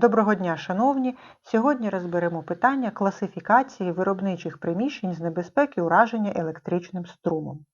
Доброго дня, шановні! Сьогодні розберемо питання класифікації виробничих приміщень з небезпеки ураження електричним струмом.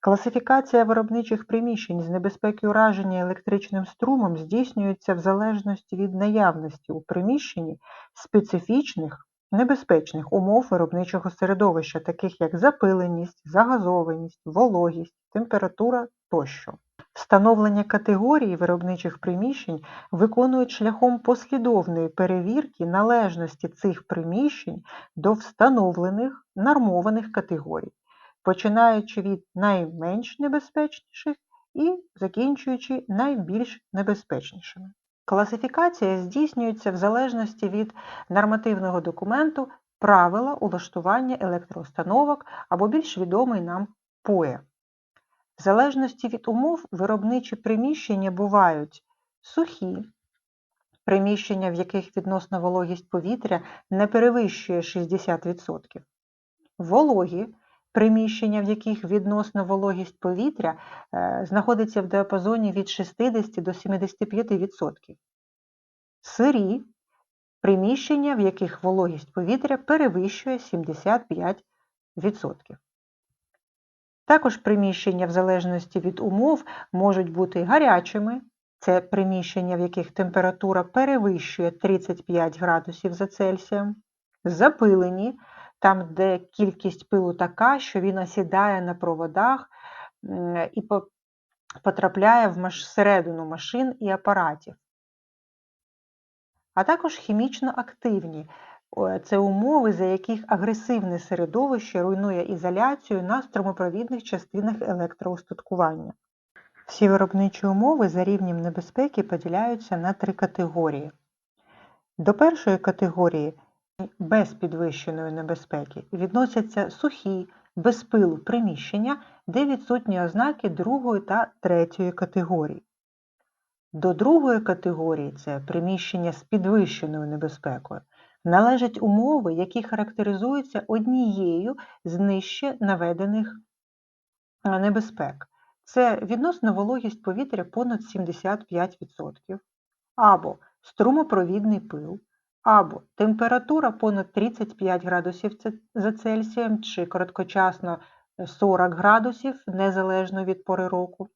Класифікація виробничих приміщень з небезпеки ураження електричним струмом здійснюється в залежності від наявності у приміщенні специфічних небезпечних умов виробничого середовища, таких як запиленість, загазованість, вологість, температура тощо. Встановлення категорії виробничих приміщень виконують шляхом послідовної перевірки належності цих приміщень до встановлених нормованих категорій, починаючи від найменш небезпечніших і закінчуючи найбільш небезпечнішими. Класифікація здійснюється в залежності від нормативного документу правила улаштування електроустановок або більш відомий нам ПОЕ. В залежності від умов виробничі приміщення бувають сухі, приміщення, в яких відносна вологість повітря не перевищує 60%, вологі приміщення, в яких відносна вологість повітря е, знаходиться в діапазоні від 60 до 75%, сирі приміщення, в яких вологість повітря перевищує 75%. Також приміщення, в залежності від умов, можуть бути гарячими, це приміщення, в яких температура перевищує 35 градусів за Цельсієм, запилені, там, де кількість пилу така, що він осідає на проводах і потрапляє в середину машин і апаратів. А також хімічно активні, це умови, за яких агресивне середовище руйнує ізоляцію на струмопровідних частинах електроустаткування. Всі виробничі умови за рівнем небезпеки поділяються на три категорії. До першої категорії без підвищеної небезпеки відносяться сухі, без пилу приміщення, де відсутні ознаки другої та третьої категорії. До другої категорії це приміщення з підвищеною небезпекою належать умови, які характеризуються однією з нижче наведених небезпек. Це відносна вологість повітря понад 75%, або струмопровідний пил, або температура понад 35 градусів за Цельсієм чи короткочасно 40 градусів незалежно від пори року,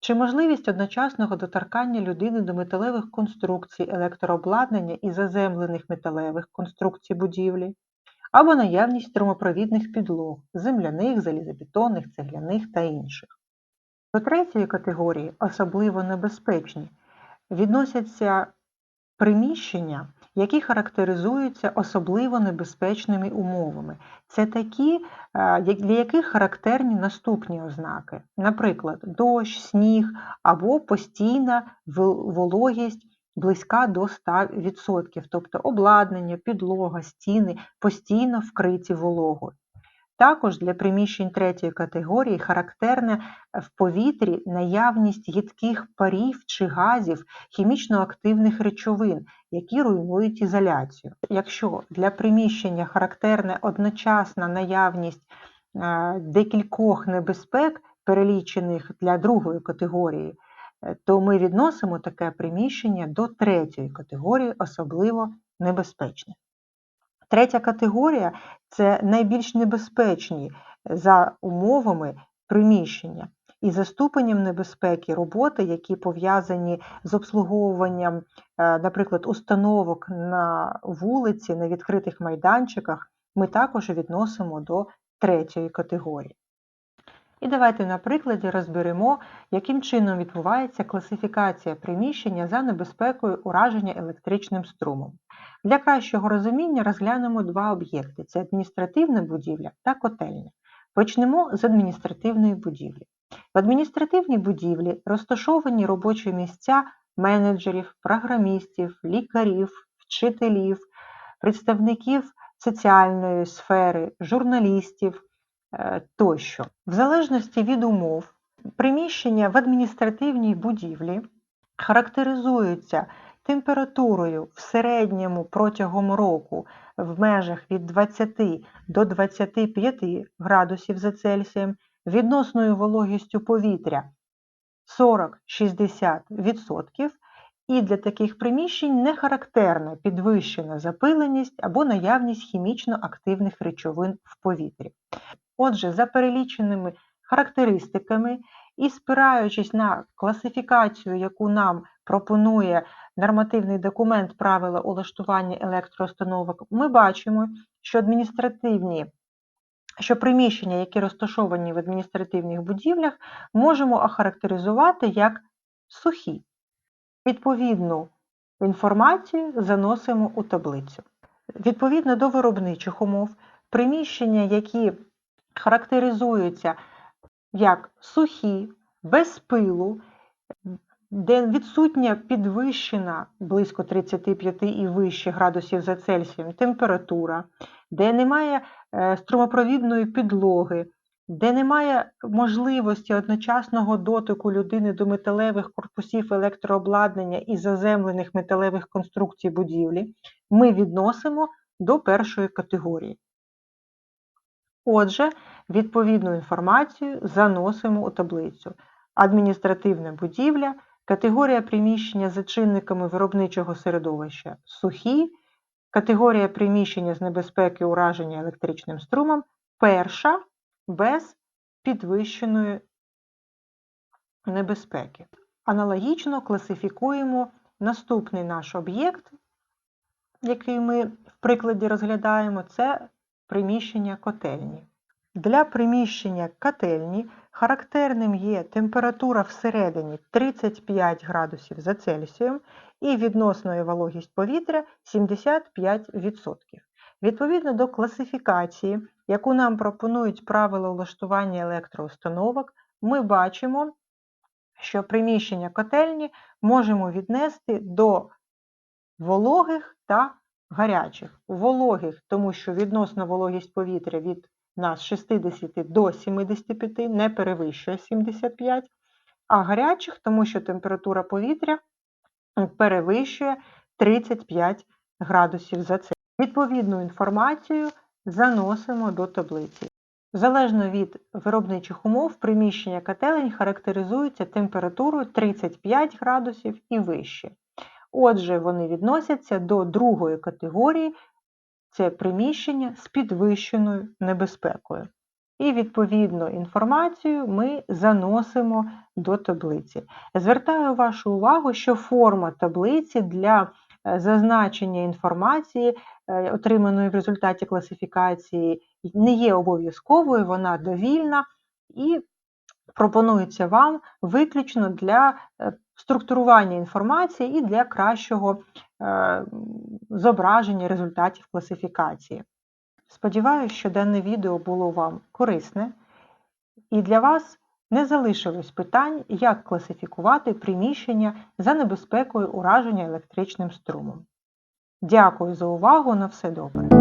чи можливість одночасного доторкання людини до металевих конструкцій електрообладнання і заземлених металевих конструкцій будівлі, або наявність струмопровідних підлог, земляних, залізобетонних, цегляних та інших. До третьої категорії, особливо небезпечні, відносяться приміщення, які характеризуються особливо небезпечними умовами. Це такі, е, для яких характерні наступні ознаки, наприклад, дощ, сніг або постійна вологість близька до 100%, тобто обладнання, підлога, стіни постійно вкриті вологою. Також для приміщень третьої категорії характерне в повітрі наявність гідких парів чи газів хімічно активних речовин, які руйнують ізоляцію. Якщо для приміщення характерна одночасна наявність е, декількох небезпек, перелічених для другої категорії, е, то ми відносимо таке приміщення до третьої категорії, особливо небезпечне. Третя категорія це найбільш небезпечні за умовами приміщення і за ступенем небезпеки роботи, які пов'язані з обслуговуванням, е, наприклад, установок на вулиці, на відкритих майданчиках, ми також відносимо до третьої категорії. І давайте на прикладі розберемо, яким чином відбувається класифікація приміщення за небезпекою ураження електричним струмом. Для кращого розуміння розглянемо два об'єкти це адміністративна будівля та котельня. Почнемо з адміністративної будівлі. В адміністративній будівлі розташовані робочі місця менеджерів, програмістів, лікарів, вчителів, представників соціальної сфери, журналістів тощо. В залежності від умов, приміщення в адміністративній будівлі характеризуються температурою в середньому протягом року в межах від 20 до 25 градусів за Цельсієм, відносною вологістю повітря 40-60% і для таких приміщень не характерна підвищена запиленість або наявність хімічно активних речовин в повітрі. Отже, за переліченими характеристиками і спираючись на класифікацію, яку нам пропонує нормативний документ правила улаштування електроустановок, ми бачимо, що адміністративні що приміщення, які розташовані в адміністративних будівлях, можемо охарактеризувати як сухі. Відповідну інформацію заносимо у таблицю. Відповідно до виробничих умов, приміщення, які характеризуються як сухі, без пилу, де відсутня підвищена близько 35 і вище градусів за Цельсієм температура, де немає е, струмопровідної підлоги, де немає можливості одночасного дотику людини до металевих корпусів електрообладнання і заземлених металевих конструкцій будівлі, ми відносимо до першої категорії. Отже, відповідну інформацію заносимо у таблицю. Адміністративна будівля, категорія приміщення за чинниками виробничого середовища сухі, категорія приміщення з небезпеки ураження електричним струмом перша без підвищеної небезпеки. Аналогічно класифікуємо наступний наш об'єкт, який ми в прикладі розглядаємо, це приміщення котельні. Для приміщення котельні характерним є температура всередині 35 градусів за Цельсієм і відносною вологість повітря 75%. Відповідно до класифікації, яку нам пропонують правила влаштування електроустановок, ми бачимо, що приміщення котельні можемо віднести до вологих та гарячих. Вологих, тому що відносна вологість повітря від нас 60 до 75, не перевищує 75, а гарячих, тому що температура повітря перевищує 35 градусів за це. Відповідну інформацію заносимо до таблиці. Залежно від виробничих умов, приміщення котелень характеризуються температурою 35 градусів і вище. Отже, вони відносяться до другої категорії це приміщення з підвищеною небезпекою. І відповідну інформацію ми заносимо до таблиці. Звертаю вашу увагу, що форма таблиці для е, зазначення інформації, е, отриманої в результаті класифікації, не є обов'язковою, вона довільна і пропонується вам виключно для е, структурування інформації і для кращого е, зображення результатів класифікації. Сподіваюся, що дане відео було вам корисне, і для вас не залишилось питань, як класифікувати приміщення за небезпекою ураження електричним струмом. Дякую за увагу! На все добре!